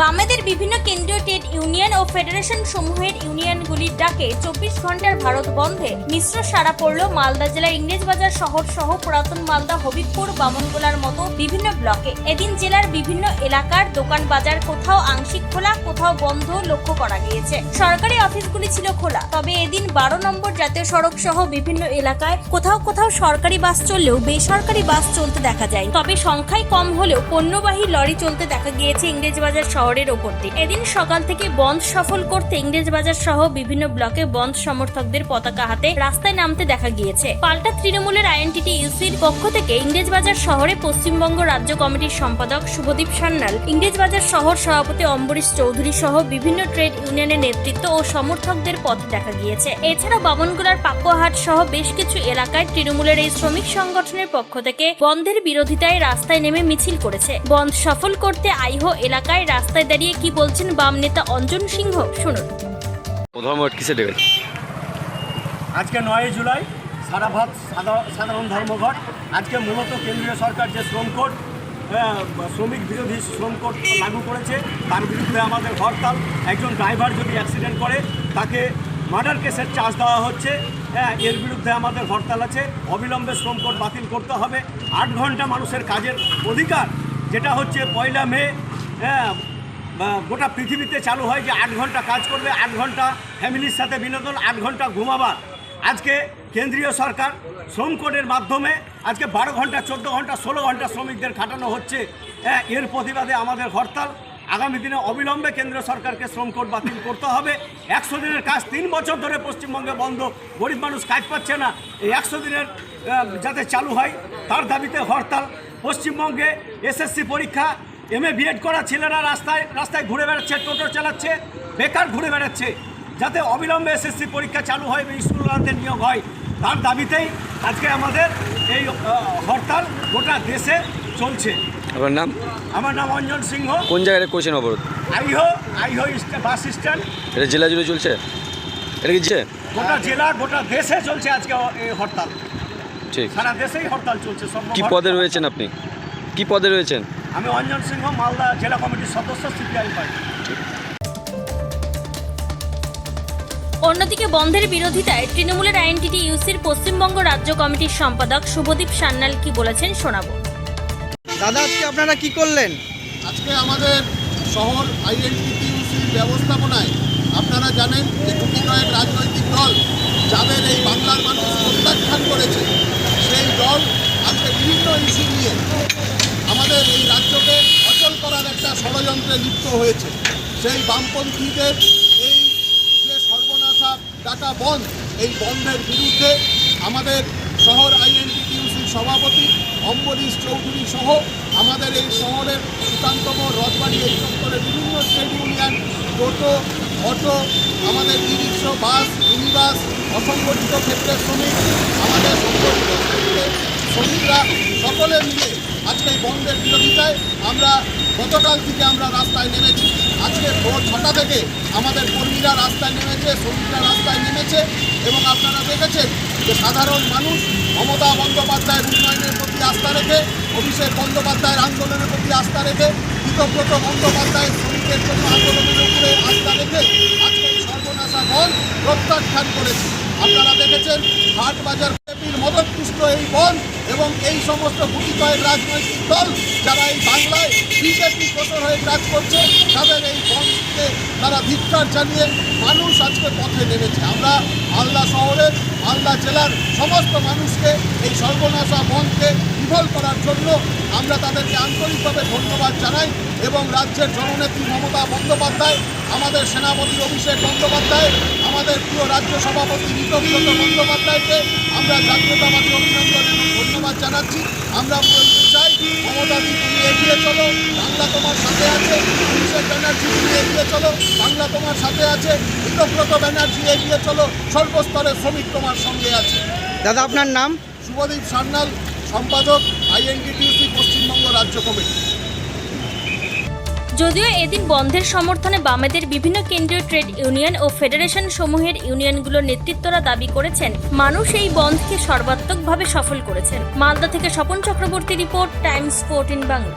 বামেদের বিভিন্ন কেন্দ্রীয় ট্রেড ইউনিয়ন ও ফেডারেশন সমূহের ইউনিয়নগুলির ডাকে চব্বিশ ঘণ্টার ভারত বন্ধে মিশ্র সাড়া পড়ল মালদা জেলার ইংরেজবাজার শহর সহ পুরাতন মালদা, হবিবপুর, বামনগোলার মতো বিভিন্ন ব্লকে। এদিন জেলার বিভিন্ন এলাকার দোকান বাজার কোথাও আংশিক খোলা, কোথাও বন্ধ লক্ষ্য করা গিয়েছে। সরকারি অফিসগুলি ছিল খোলা, তবে এদিন বারো নম্বর জাতীয় সড়ক সহ বিভিন্ন এলাকায় কোথাও কোথাও সরকারি বাস চললেও বেসরকারি বাস চলতে দেখা যায় তবে সংখ্যায় কম হলেও পণ্যবাহী লরি চলতে দেখা গিয়েছে ইংরেজবাজার শহরের ওপর দিয়ে। এদিন সকাল থেকে বন্ধ সফল করতে ইংরেজবাজার সহ বিভিন্ন ব্লকে বন্ধ সমর্থকদের পতাকা হাতে রাস্তায় নামতে দেখা গিয়েছে। পাল্টা তৃণমূলের আইএনটিটি ইউসির পক্ষ থেকে ইংরেজবাজার শহরে পশ্চিমবঙ্গ রাজ্য কমিটির সম্পাদক শুভদীপ সান্যাল ইংরেজবাজার শহর সভাপতি অম্বরীশ চৌধুরী সহ বিভিন্ন ট্রেড ইউনিয়নের নেতৃত্ব ও সমর্থকদের পথ দেখা গিয়েছে। এছাড়া বামনগোলার পাকুয়াহাট সহ বেশ কিছু এলাকায় তৃণমূলের এই শ্রমিক সংগঠনের পক্ষ থেকে বন্ধের বিরোধিতায় রাস্তায় নেমে মিছিল করেছে। বন্ধ সফল করতে আইহো এলাকায় রাস্তায় দাঁড়িয়ে কি বলছেন বাম নেতা অঞ্জন সিংহ? শুনুন। প্রথম ভোট কিসে দেবেন? আজকে নয় জুলাই সারা ভারত সাধা- সাধারণ ধর্মঘট। আজকে মূলত কেন্দ্রীয় সরকার যে শ্রম কোড আহ, শ্রমিক বিরোধী শ্রম কোড লাগু করেছে তার বিরুদ্ধে আমাদের হরতাল। একজন ড্রাইভার যদি অ্যাক্সিডেন্ট করে তাকে মার্ডার কেসের চার্জ দেওয়া হচ্ছে। হ্যাঁ এর বিরুদ্ধে আমাদের হরতাল আছে। অবিলম্বে শ্রম কোড বাতিল করতে হবে। আট ঘণ্টা মানুষের কাজের অধিকার যেটা হচ্ছে পয়লা মে হ্যাঁ গোটা পৃথিবীতে চালু হয় যে আট ঘণ্টা কাজ করবে আট ঘণ্টা ফ্যামিলির সাথে বিনোদন আট ঘণ্টা ঘুমাবার। আজকে কেন্দ্রীয় সরকার শ্রম কোডের মাধ্যমে আজকে বারো ঘণ্টা চোদ্দ ঘণ্টা ষোলো ঘণ্টা শ্রমিকদের খাটানো হচ্ছে। হ্যাঁ, এর প্রতিবাদে আমাদের হরতাল। আগামী দিনে অবিলম্বে কেন্দ্র সরকারকে শ্রম কোড বাতিল করতে হবে। একশো দিনের কাজ তিন বছর ধরে পশ্চিমবঙ্গে বন্ধ। গরিব মানুষ কাজ পাচ্ছে না। এই একশো দিনের যাতে চালু হয় তার দাবিতে হরতাল। পশ্চিমবঙ্গে এসএসসি পরীক্ষা এম এ বিএড করা ছেলেরা রাস্তায় রাস্তায় ঘুরে বেড়াচ্ছে টোটো চালাচ্ছে বেকার ঘুরে বেড়াচ্ছে যাতে অবিলম্বে এসএসসি পরীক্ষা চালু হয় এবং স্কুলগুলোতে নিয়োগ হয়। তার দাবিতেই আজকে আমাদের এই হরতাল গোটা দেশে চলছে। আপনার নাম? আমার নাম অঞ্জন সিংহ। কোন জায়গায় করছেন অবরোধ? Aiho Aiho bus stand. এটা জেলা জুড়ে চলছে? এটা কি গোটা জেলা গোটা দেশে চলছে আজকে এই হরতাল। ঠিক। সারা দেশেই হরতাল চলছে সব কি পদে রয়েছেন আপনি? কি পদে রয়েছেন? আমি অঞ্জন সিংহ মালদা জেলা কমিটির সদস্য সিপিআই পার্টি। অন্যদিকে বন্ধের বিরোধিতায় তৃণমূলের আইএনটিটি ইউসির পশ্চিমবঙ্গ রাজ্য কমিটির সম্পাদক শুভদীপ সান্যাল কি বলেছেন শোনাবো। দাদা আজকে আপনারা কি করলেন? আজকে আমাদের শহর আইএনটিটিউসির ব্যবস্থাপনায় আপনারা জানেন যে দুটি নয়ের রাজনৈতিক দল যাদের এই বাংলার মানুষ প্রত্যাখ্যান করেছে সেই দল আজকে বিভিন্ন ইস্যু নিয়ে আমাদের এই রাজ্যকে অচল করার একটা ষড়যন্ত্রে লিপ্ত হয়েছে। সেই বামপন্থীদের এই যে সর্বনাশা ডাটা বন্ধ, এই বন্ধের বিরুদ্ধে আমাদের শহর আইএনটিটিউসির সভাপতি অম্বরীশ চৌধুরী সহ আমাদের এই শহরের সুকান্তম রথবাড়ি এই চত্বরে বিভিন্ন ট্রেড ইউনিয়ন টোটো, অটো, আমাদের ই রিক্সা বাস, মিনিবাস, অসংগঠিত ক্ষেত্রের শ্রমিক, আমাদের সংগঠিত শ্রমিকরা সকলে মিলে আজকে বন্ধের বিরোধিতায় আমরা গতকাল থেকে আমরা রাস্তায় নেমেছি। আজকে ভোর ছটা থেকে আমাদের কর্মীরা রাস্তায় নেমেছে, শ্রমিকরা রাস্তায় নেমেছে এবং আপনারা দেখেছেন যে সাধারণ মানুষ মমতা বন্দ্যোপাধ্যায়ের উন্নয়নের প্রতি আস্থা রেখে, অভিষেক বন্দ্যোপাধ্যায়ের আন্দোলনের প্রতি আস্থা রেখে কৃতজ্ঞত বন্দ্যোপাধ্যায়ের শ্রমিকের জন্য আন্দোলনের উপরে আস্থা রেখে আজকে সর্বনাশা বন প্রত্যাখ্যান করেছে। আপনারা দেখেছেন হাট বাজার বিজেপির মদতপুষ্ট এই বন এবং এই সমস্ত গুটি কয়েক রাজনৈতিক দল যারা এই বাংলায় বিজেপি কোটর হয়ে কাজ করছে, তাদের এই বন্ধকে তারা ভিক্ষার জানিয়ে মানুষ আজকে পথে নেমেছে। আমরা মালদা শহরের, মালদা জেলার সমস্ত মানুষকে এই সর্বনাশা বন্ধকে বিফল করার জন্য আমরা তাদেরকে আন্তরিকভাবে ধন্যবাদ জানাই। এবং রাজ্যের জননেত্রী মমতা বন্দ্যোপাধ্যায় আমাদের সেনাপতি অভিষেক বন্দ্যোপাধ্যায় আমাদের প্রিয় রাজ্য সভাপতি ঋতব্রত বন্দ্যোপাধ্যায়কে আমরা জাতীয়তাবাদী অভিনন্দন এবং ধন্যবাদ জানাচ্ছি। আমরা বলতে চাই মমতা দি তুমি এগিয়ে চলো বাংলা তোমার সাথে আছে অভিষেক ব্যানার্জি তুমি এগিয়ে চলো বাংলা তোমার সাথে আছে ঋতব্রত ব্যানার্জি এগিয়ে চলো সর্বস্তরের শ্রমিক তোমার সঙ্গে আছে। দাদা আপনার নাম? শুভদীপ সান্যাল সম্পাদক আইএনটিটিউসি পশ্চিমবঙ্গ রাজ্য কমিটি। যদিও এদিন বন্ধের সমর্থনে বামেদের বিভিন্ন কেন্দ্রীয় ট্রেড ইউনিয়ন ও ফেডারেশন সমূহের ইউনিয়নগুলোর নেতৃত্বরা দাবি করেছেন, মানুষ এই বন্ধকে সর্বাত্মকভাবে সফল করেছেন। মালদা থেকে Swapan Chakraborty report, Times, fourteen Bangla.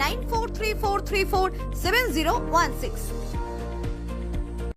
9434347016.